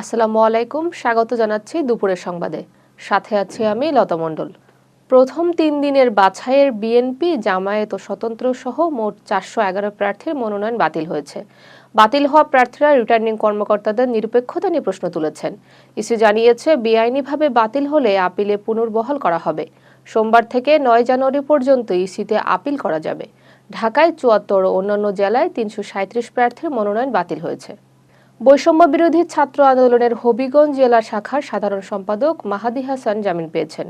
আসসালামু আলাইকুম, স্বাগত জানাচ্ছি দুপুরের সংবাদে। সাথে আছি আমি লতা মণ্ডল। প্রথম তিন দিনের বাছাইয়ের বিএনপি, জামায়াত ও স্বতন্ত্র সহ মোট চারশো এগারো প্রার্থীর মনোনয়ন বাতিল হয়েছে। বাতিল হওয়া প্রার্থীরা রিটার্নিং কর্মকর্তাদের নিরপেক্ষতা নিয়ে প্রশ্ন তুলেছেন। ইসি জানিয়েছে, বেআইনিভাবে বাতিল হলে আপিলে পুনর্বহাল করা হবে। সোমবার থেকে নয় জানুয়ারি পর্যন্ত ইসিতে আপিল করা যাবে। ঢাকায় চুয়াত্তর ও অন্যান্য জেলায় তিনশো সাঁত্রিশ প্রার্থীর মনোনয়ন বাতিল হয়েছে। বৈষম্য বিরোধী ছাত্র আন্দোলনের হবিগঞ্জ জেলা শাখার সাধারণ সম্পাদক মাহাদি হাসান জামিন পেয়েছেন।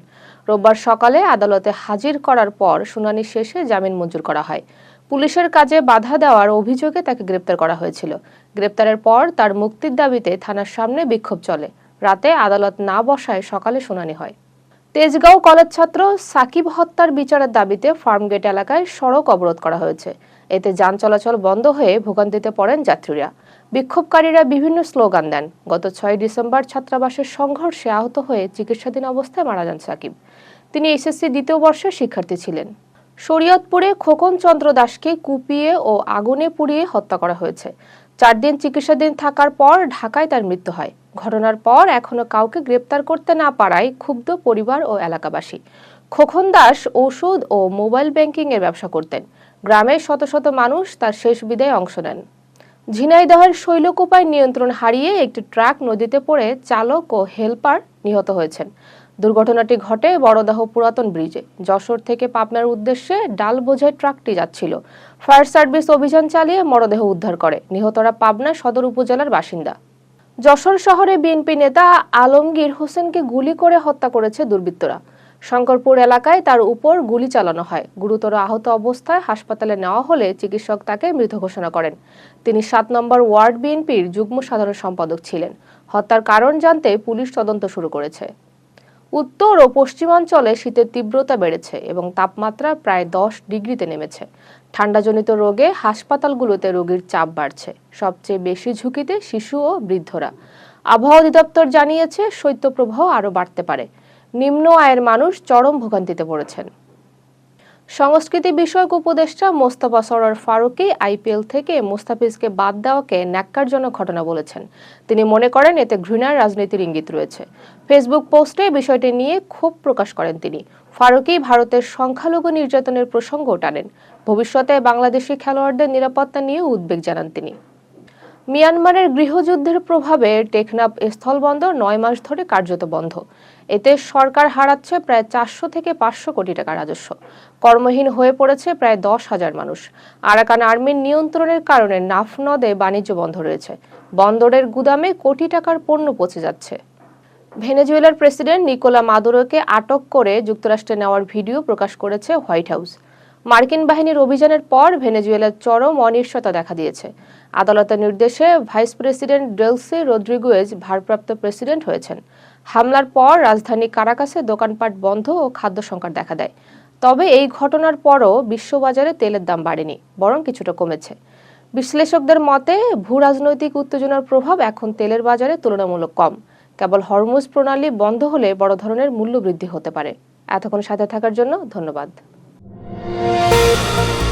রোববার সকালে আদালতে হাজির করার পর শুনানি শেষে জামিন মঞ্জুর করা হয়। পুলিশের কাজে বাধা দেওয়ার অভিযোগে তাকে গ্রেপ্তার করা হয়েছিল। গ্রেপ্তারের পর তার মুক্তির দাবিতে থানার সামনে বিক্ষোভ চলে। রাতে আদালত না বসায় সকালে শুনানি হয়। তেজগাঁও কলেজ ছাত্র সাকিব হত্যার বিচারের দাবিতে ফার্মগেট এলাকায় সড়ক অবরোধ করা হয়েছে। এতে যান চলাচল বন্ধ হয়ে ভোগান্তিতে পড়েন যাত্রীরা। বিক্ষোভকারীরা বিভিন্ন স্লোগান দেন। গত ছয় ডিসেম্বর ছাত্রাবাসের সংঘর্ষে আহত হয়ে চিকিৎসাধীন অবস্থায় মারা যান সাকিব। তিনি এসএসসি দ্বিতীয় বর্ষের শিক্ষার্থী ছিলেন। শরীয়তপুরে খোকন চন্দ্র দাসকে কুপিয়ে ও আগুনে পুড়িয়ে হত্যা করা হয়েছে। চার দিন চিকিৎসাধীন থাকার পর ঢাকায় তার মৃত্যু হয়। ঘটনার পর এখনও কাউকে গ্রেপ্তার করতে না পারায় ক্ষুব্ধ পরিবার ও এলাকাবাসী। খোকন দাস ওষুধ ও মোবাইল ব্যাংকিং এর ব্যবসা করতেন। গ্রামের শত শত মানুষ তার শেষ বিদায়ে অংশ নেন। ঝিনাইদহের শৈলকুপায় নিয়ন্ত্রণ হারিয়ে একটি ট্রাক নদীতে পড়ে চালক ও হেলপার নিহত হয়েছেন। দুর্ঘটনাটি ঘটে বড়দাহ পুরাতন ব্রিজে। যশোর থেকে পাবনার উদ্দেশ্যে ডাল বোঝাই ট্রাকটি যাচ্ছিল। ফায়ার সার্ভিস অভিযান চালিয়ে মরদেহ উদ্ধার করে। নিহতরা পাবনা সদর উপজেলার বাসিন্দা। যশোর শহরে বিএনপি নেতা আলমগীর হোসেনকে গুলি করে হত্যা করেছে দুর্বৃত্তরা। শঙ্করপুর এলাকায় তার উপর গুলি চালানো হয়। গুরুতর আহত অবস্থায় হাসপাতালে নেওয়া হলে চিকিৎসক তাকে মৃত ঘোষণা করেন। তিনি সাত নম্বর ওয়ার্ড বিএনপির যুগ্ম সাধারণ সম্পাদক ছিলেন। হত্যার কারণ জানতে পুলিশ তদন্ত শুরু করেছে। উত্তর ও পশ্চিমাঞ্চলে শীতের তীব্রতা বেড়েছে এবং তাপমাত্রা প্রায় দশ ডিগ্রিতে নেমেছে। ঠান্ডাজনিত রোগে হাসপাতালগুলোতে রোগীর চাপ বাড়ছে। সবচেয়ে বেশি ঝুঁকিতে শিশু ও বৃদ্ধরা। আবহাওয়া অধিদপ্তর জানিয়েছে, শৈত্যপ্রবাহ আরও বাড়তে পারে। নিম্ন আয়ের মানুষ চরম ভোগান্তিতে পড়েছেন। সংস্কৃতি বিষয়ক উপদেষ্টা মোস্তাফা সরর ফারুকি আইপিএল থেকে মুস্তাফিজকে বাদ দেওয়াকে ন্যাক্কারজনক ঘটনা বলেছেন। তিনি মনে করেন এতে ঘৃণার রাজনীতির ইঙ্গিত রয়েছে। ফেসবুক পোস্টে বিষয়টি নিয়ে ক্ষোভ প্রকাশ করেন তিনি। ফারুকি ভারতের সংখ্যালঘু নির্যাতনের প্রসঙ্গ টানেন। ভবিষ্যতে বাংলাদেশি খেলোয়াড়দের নিরাপত্তা নিয়ে উদ্বেগ জানান তিনি। মিয়ানমারের গৃহযুদ্ধের প্রভাবে টেকনাফ স্থলবন্দর নয় মাস ধরে কার্যত বন্ধ। এতে সরকার হারাচ্ছে প্রায় চারশো থেকে পাঁচশো কোটি টাকা রাজস্ব। কর্মহীন হয়ে পড়েছে প্রায় দশ হাজার মানুষ। আরাকান আর্মির নিয়ন্ত্রণের কারণে নাফ নদে বাণিজ্য বন্ধ রয়েছে। বন্দরের গুদামে কোটি টাকার পণ্য পচে যাচ্ছে। ভেনেজুয়েলার প্রেসিডেন্ট নিকোলা মাদুরোকে আটক করে যুক্তরাষ্ট্রে নেওয়ার ভিডিও প্রকাশ করেছে হোয়াইট হাউস। মার্কিন বাহিনীর অভিযানের পর ভেনেজুয়েলার চরম অনিশ্চয়তা দেখা দিয়েছে। আদালতের নির্দেশে ভাইস প্রেসিডেন্ট ডেলসি রদ্রিগুয়েজ ভারপ্রাপ্ত প্রেসিডেন্ট হয়েছেন। হামলার পর রাজধানী কারাকাসে দোকানপাট বন্ধ ও খাদ্য সংকট দেখা দেয়। তবে এই ঘটনার পরও বিশ্ববাজারে তেলের দাম বাড়েনি, বরং কিছুটা কমেছে। বিশ্লেষকদের মতে ভূ রাজনৈতিক উত্তেজনার প্রভাব এখন তেলের বাজারে তুলনামূলক কম। কেবল হরমুজ প্রণালী বন্ধ হলে বড় ধরনের মূল্য বৃদ্ধি হতে পারে। এতক্ষণ সাথে থাকার জন্য ধন্যবাদ। Música